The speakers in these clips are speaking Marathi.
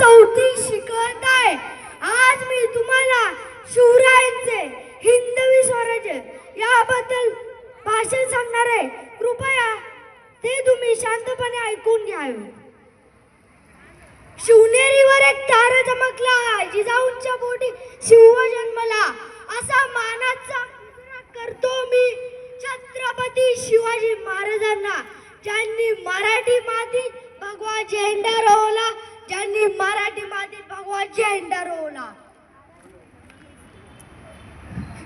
चौथी शिकत आहे आज मी तुम्हाला शिवरायांचे हिंदवी स्वराज्य याबद्दल भाषण सांगणार आहे. कृपया ते तुम्ही शांतपणे ऐकून घ्यावे शिवनेरीवर एक तारा चमकला. जिजाऊंच्या पोटी शिव जन्मला. असा मानाचा करतो मी छत्रपती शिवाजी महाराजांना ज्यांनी मराठी माती भगवा झेंडा रोवला. ज्यांनी मराठी मातीत भगवान झेंडा रोवला.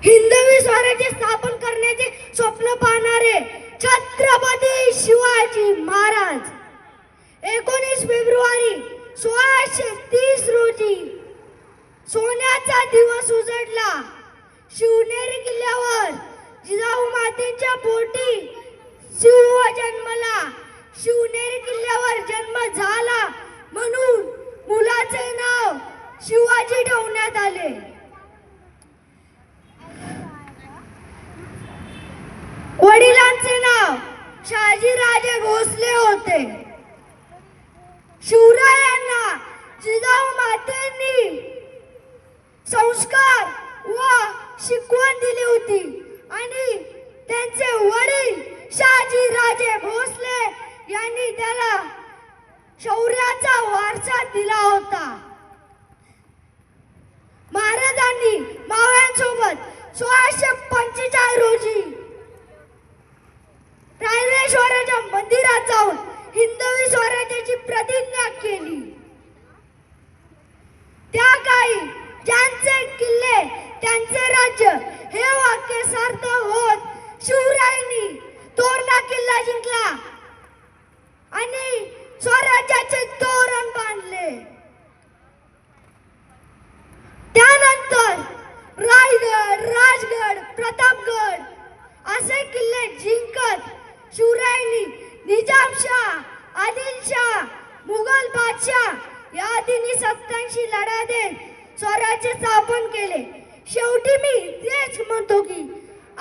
हिंदवी स्वराज्य स्थापन करण्याचे स्वप्न पाहणारे छत्रपती शिवाजी महाराज एकोणीस फेब्रुवारी सोळाशे तीस रोजी सोन्याचा दिवस उजडला. शिवनेरी किल्ल्यावर जिजाऊ मातेच्या पोटी शिव जन्मला शिवनेरी किल्ल्यावर जन्म झाला म्हणून मुलाचे नाव करण्यात आले. वडिलांचे नाव शहाजीराजे भोसले होते. शिवरायांना जिजाऊ मातेंनी संस्कार व शिकवण दिली होती आणि त्यांचे वडील शहाजी राजे भोसले यांनी त्याला शौर्याचा वारसा दिला होता महाराजांनी मावळ्यांसोबत सोळाशे पंचेचाळीस रोजी रायरेश्वराच्या मंदिरात जाऊन हिंदवी स्वराज्याची प्रतिज्ञा केली. त्या काळी ज्यांचे किल्ले त्यांचे राज्य हे वाक्य सार्थ होत. शिवरायांनी तोरणा किल्ला जिंकला आणि स्वराज्याचे तोरण बांधले त्यानंतर रायगड राजगड प्रतापगड. असे किल्ले जिंकत शिवरायांनी निजामशाह आदिलशाह मुघल बादशाह या तिन्ही सत्तांशी लढा देत स्वराज्य स्थापन केले. शेवटी मी तेच म्हणतो की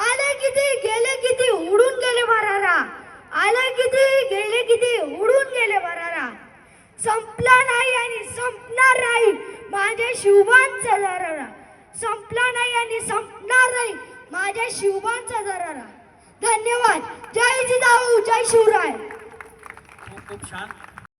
आले किती गेले किती उडून गेले भरारा आले किती गेले किती उडून गेले भरारा संपला नाही आणि संपणार नाही माझ्या शिवबांचा दरारा संपला नाही आणि संपणार नाही माझ्या शिवबांचा जरा धन्यवाद. जय जिजाऊ जय शिवराय. खूप खूप छान.